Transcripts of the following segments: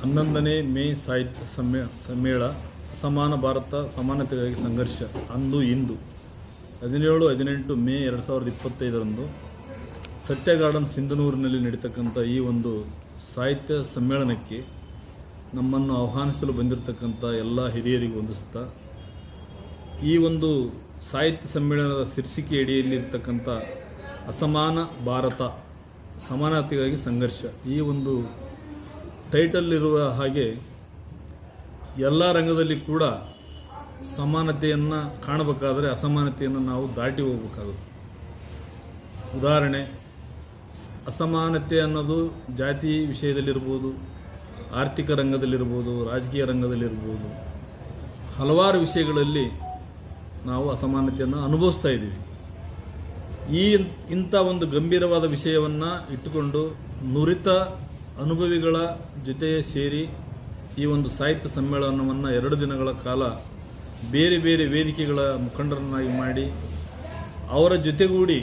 ಹನ್ನೊಂದನೇ ಮೇ ಸಾಹಿತ್ಯ ಸಮ್ಮೇ ಸಮ್ಮೇಳ ಅಸಮಾನ ಭಾರತ ಸಮಾನತೆಗಾಗಿ ಸಂಘರ್ಷ ಅಂದು ಇಂದು. ಹದಿನೇಳು, ಹದಿನೆಂಟು ಮೇ ಎರಡು ಸಾವಿರದ ಇಪ್ಪತ್ತೈದರಂದು ಸತ್ಯ ಗಾರ್ಡನ್ ಸಿಂಧನೂರಿನಲ್ಲಿ ನಡೀತಕ್ಕಂಥ ಈ ಒಂದು ಸಾಹಿತ್ಯ ಸಮ್ಮೇಳನಕ್ಕೆ ನಮ್ಮನ್ನು ಆಹ್ವಾನಿಸಲು ಬಂದಿರತಕ್ಕಂಥ ಎಲ್ಲ ಹಿರಿಯರಿಗೂ ವಂದಿಸುತ್ತಾ ಈ ಒಂದು ಸಾಹಿತ್ಯ ಸಮ್ಮೇಳನದ ಶೀರ್ಷಿಕೆ ಅಡಿಯಲ್ಲಿ ಇರ್ತಕ್ಕಂಥ ಅಸಮಾನ ಭಾರತ ಸಮಾನತೆಗಾಗಿ ಸಂಘರ್ಷ ಈ ಒಂದು ಟೈಟಲ್ ಇರುವ ಹಾಗೆ ಎಲ್ಲ ರಂಗದಲ್ಲಿ ಕೂಡ ಸಮಾನತೆಯನ್ನು ಕಾಣಬೇಕಾದರೆ ಅಸಮಾನತೆಯನ್ನು ನಾವು ದಾಟಿ ಹೋಗಬೇಕಾಗುತ್ತೆ. ಉದಾಹರಣೆ, ಅಸಮಾನತೆ ಅನ್ನೋದು ಜಾತಿ ವಿಷಯದಲ್ಲಿರ್ಬೋದು, ಆರ್ಥಿಕ ರಂಗದಲ್ಲಿರ್ಬೋದು, ರಾಜಕೀಯ ರಂಗದಲ್ಲಿರ್ಬೋದು, ಹಲವಾರು ವಿಷಯಗಳಲ್ಲಿ ನಾವು ಅಸಮಾನತೆಯನ್ನು ಅನುಭವಿಸ್ತಾ ಇದ್ದೀವಿ. ಈ ಇಂಥ ಒಂದು ಗಂಭೀರವಾದ ವಿಷಯವನ್ನು ಇಟ್ಟುಕೊಂಡು ನುರಿತ ಅನುಭವಿಗಳ ಜೊತೆಯೇ ಸೇರಿ ಈ ಒಂದು ಸಾಹಿತ್ಯ ಸಮ್ಮೇಳನವನ್ನು ಎರಡು ದಿನಗಳ ಕಾಲ ಬೇರೆ ಬೇರೆ ವೇದಿಕೆಗಳ ಮುಖಂಡರನ್ನಾಗಿ ಮಾಡಿ, ಅವರ ಜೊತೆಗೂಡಿ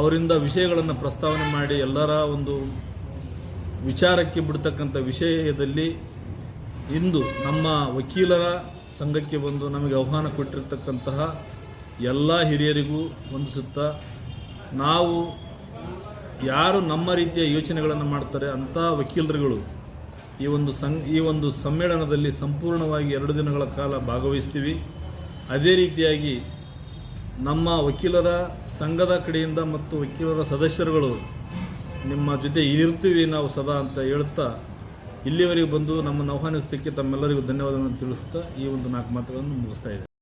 ಅವರಿಂದ ವಿಷಯಗಳನ್ನು ಪ್ರಸ್ತಾವನೆ ಮಾಡಿ, ಎಲ್ಲರ ಒಂದು ವಿಚಾರಕ್ಕೆ ಬಿಡ್ತಕ್ಕಂಥ ವಿಷಯದಲ್ಲಿ ಇಂದು ನಮ್ಮ ವಕೀಲರ ಸಂಘಕ್ಕೆ ಬಂದು ನಮಗೆ ಆಹ್ವಾನ ಕೊಟ್ಟಿರ್ತಕ್ಕಂತಹ ಎಲ್ಲ ಹಿರಿಯರಿಗೂ ವಂದಿಸುತ್ತಾ ನಾವು ಯಾರು ನಮ್ಮ ರೀತಿಯ ಯೋಚನೆಗಳನ್ನು ಮಾಡ್ತಾರೆ ಅಂಥ ವಕೀಲರುಗಳು ಈ ಒಂದು ಸಂ ಈ ಒಂದು ಸಮ್ಮೇಳನದಲ್ಲಿ ಸಂಪೂರ್ಣವಾಗಿ ಎರಡು ದಿನಗಳ ಕಾಲ ಭಾಗವಹಿಸ್ತೀವಿ. ಅದೇ ರೀತಿಯಾಗಿ ನಮ್ಮ ವಕೀಲರ ಸಂಘದ ಕಡೆಯಿಂದ ಮತ್ತು ವಕೀಲರ ಸದಸ್ಯರುಗಳು ನಿಮ್ಮ ಜೊತೆ ಇರ್ತೀವಿ ನಾವು ಸದಾ ಅಂತ ಹೇಳುತ್ತಾ ಇಲ್ಲಿವರೆಗೆ ಬಂದು ನಮ್ಮನ್ನು ಆಹ್ವಾನಿಸೋದಕ್ಕೆ ತಮ್ಮೆಲ್ಲರಿಗೂ ಧನ್ಯವಾದಗಳನ್ನು ತಿಳಿಸ್ತಾ ಈ ಒಂದು ನಾಲ್ಕು ಮಾತುಗಳನ್ನು ಮುಗಿಸ್ತಾ ಇದ್ದೇನೆ.